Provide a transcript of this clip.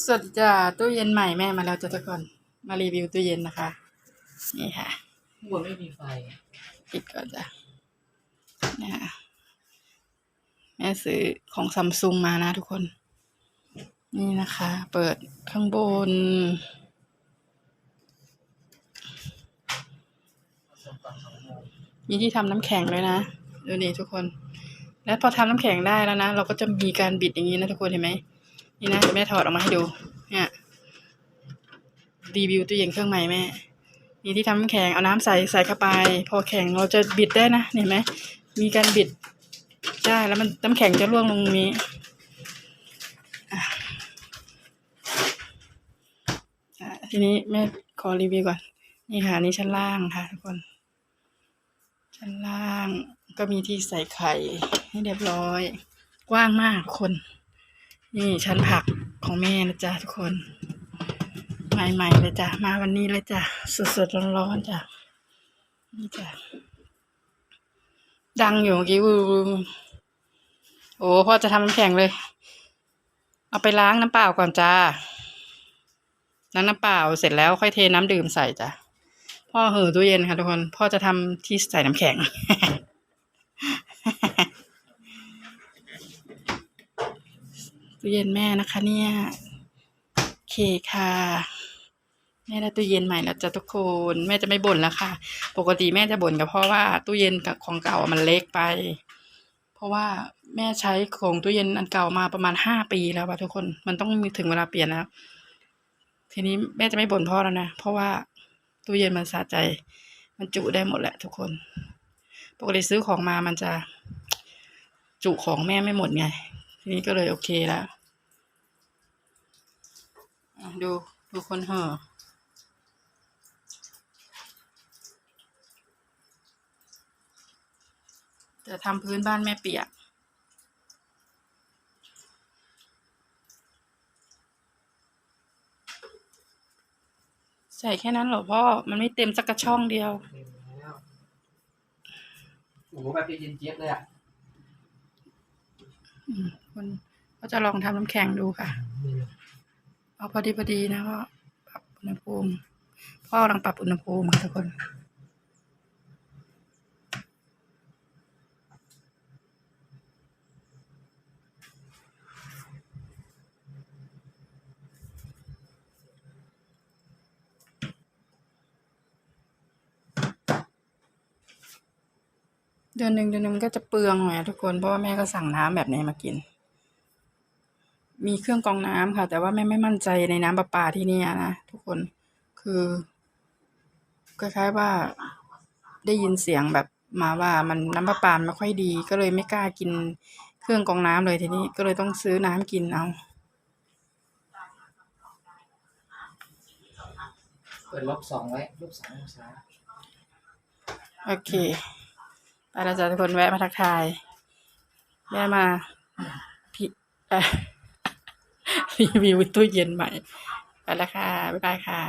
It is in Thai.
สวัสดีจ้าตู้เย็นใหม่แม่มาแล้วจ้ะทุกคนมารีวิวตู้เย็นนะคะ นี่ค่ะข้างบนไม่มีไฟปิดก่อนจ้ะนี่ค่ะแม่ซื้อของซัมซุงมานะทุกคน นี่นะคะ เปิดข้างบน มีที่ทำน้ำแข็งด้วยนะ ดูนี่ทุกคน แล้วพอทำน้ำแข็งได้แล้วนะ เราก็จะมีการบิดอย่างนี้นะทุกคนเห็นไหม นี่นะแม่ถอดออกมาให้ดู เนี่ยรีวิวตู้เย็นเครื่องใหม่แม่มีที่ทำน้ำแข็งเอาน้ำใส่ใส่เข้าไป พอแข็งเราจะบิดได้นะเห็นไหมมีการบิดได้แล้วมันน้ำแข็งจะร่วงลงนี้ทีนี้แม่ขอรีวิวก่อน นี่ค่ะนี่ชั้นล่างค่ะทุกคน ชั้นล่างก็มีที่ใส่ไข่ให้เรียบร้อย กว้างมากคน นี่ชั้นผักของแม่นะจ๊ะทุกคน ใหม่ๆเลยจ้ะมาวันนี้เลยจ้ะสดๆร้อนๆจ้ะนี่จ้ะดังอยู่เมื่อกี้วูโอ้พ่อจะทำน้ำแข็งเลย เอาไปล้างน้ำเปล่าก่อนจ้าล้างน้ำเปล่าเสร็จแล้วค่อยเทน้ำดื่มใส่จ้ะพ่อเห่อตู้เย็นค่ะทุกคน พ่อจะทำที่ใส่น้ำแข็ง ตู้เย็นแม่นะคะเนี่ยโอเคค่ะ แม่ได้ตู้เย็นใหม่แล้วจ้ะทุกคนแม่จะไม่บ่นแล้วค่ะ ปกติแม่จะบ่นกับพ่อว่าตู้เย็นกับของเก่ามันเล็กไป เพราะว่าแม่ใช้ของตู้เย็นอันเก่ามาประมาณห้าปีแล้วว่ะทุกคนมันต้องมีถึงเวลาเปลี่ยนแล้วทีนี้แม่จะไม่บ่นพ่อแล้วนะเพราะว่าตู้เย็นมันสะใจ มันจุได้หมดแหละทุกคน ปกติซื้อของมามันจะจุของแม่ไม่หมดไง ทีนี้ก็เลยโอเคแล้วดูดูคนเห่อจะทำพื้นบ้านแม่เปียกใส่แค่นั้นเหรอพ่อ มันไม่เต็มสักกระช่องเดียว โอ้โหแบบเย็นเจี๊ยบเลยอะ คนก็จะลองทำน้ำแข็งดูค่ะเลยเอาพอดีพอดีนะพ่อปรับอุณหภูมิ พ่อกำลังปรับอุณหภูมิค่ะทุกคน ดือนหนึ่งเดือนหนึ่งมันก็จะเปลืองหน่อยอะทุกคนเพราะว่าแม่ก็สั่งน้ำแบบนี้มากิน มีเครื่องกรองน้ำค่ะ แต่ว่าแม่ไม่มั่นใจในน้ำประปาที่เนี่ยนะทุกคนคือคล้ายๆว่าได้ยินเสียงแบบมาว่ามันน้ำประปาไม่ค่อยดี ก็เลยไม่กล้ากินเครื่องกรองน้ำเลยทีนี้ก็เลยต้องซื้อน้ำกินเอาเปิดลบสองไว้ลบสององศาโอเค ไปแล้วจ้ะทุกคนแวะมาทักทายแวะมาพี่เอ่อรีวิวตู้เย็นใหม่ ไปแล้วค่ะ บ๊ายบายค่ะ